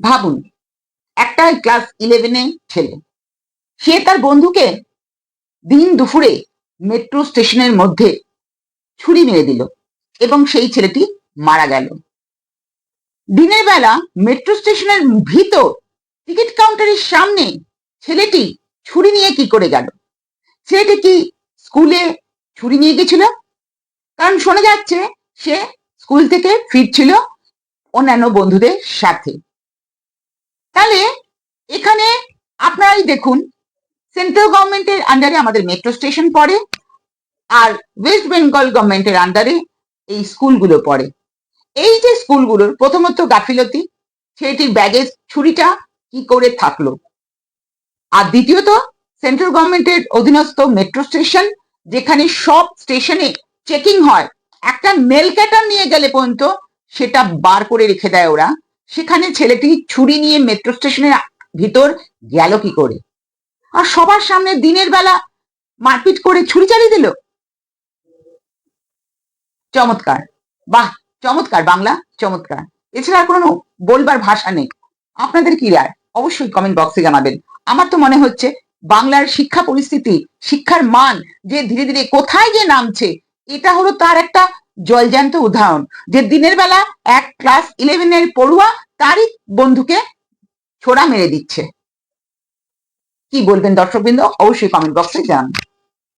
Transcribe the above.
ভাবুন, একটা ক্লাস ইলেভেনে ছেলে, সে তার বন্ধুকে দিন দুপুরে মেট্রো স্টেশনের মধ্যে ছুরি মেরে দিল এবং সেই ছেলেটি মারা গেল। দিনের বেলা মেট্রো স্টেশনের ভিতর টিকিট কাউন্টারের সামনে ছেলেটি ছুরি নিয়ে কি করে গেল? ছেলেটি কি স্কুলে ছুরি নিয়ে গেছিল? কারণ শোনা যাচ্ছে সে স্কুল থেকে ফিরছিল অন্যান্য বন্ধুদের সাথে। তাহলে এখানে আপনারাই দেখুন সেন্ট্রাল গভর্নমেন্টের আন্ডারে আমাদের মেট্রো স্টেশন পড়ে আর ওয়েস্ট বেঙ্গল গভর্নমেন্টের আন্ডারে এই স্কুলগুলো পড়ে। এই যে স্কুলগুলোর প্রথমত গাফিলতি সেটির ব্যাগেজ ছুরিটা কি করে থাকল? আর দ্বিতীয়ত সেন্ট্রাল গভর্নমেন্টের অধীনস্থ মেট্রো স্টেশন যেখানে সব স্টেশনে চেকিং হয়, একটা মেল ক্যাটার নিয়ে গেলে পর্যন্ত সেটা বার করে রেখে দেয় ওরা। সেখানে ছেলেটি ছুরি নিয়ে মেট্রো স্টেশনের ভিতর গেল কি করে? আর সবার সামনে দিনের বেলা মারপিট করে ছুরি চালিয়ে দিল? চমৎকার। বাহ, চমৎকার বাংলা, চমৎকার। এছাড়া আর কোনো বলবার ভাষা নেই। আপনাদের কি রায়? অবশ্যই কমেন্ট বক্সে জানাবেন। আমার তো মনে হচ্ছে বাংলার শিক্ষা পরিস্থিতি, শিক্ষার মান যে ধীরে ধীরে কোথায় যে নামছে, এটা হলো তার একটা জলজান্ত উদাহরণ, যে দিনের বেলা এক ক্লাস ইলেভেনের পড়ুয়া তারই বন্ধুকে ছোড়া মেরে দিচ্ছে। কি বলবেন দর্শকবৃন্দ? অবশ্যই কমেন্ট বক্সে জানান।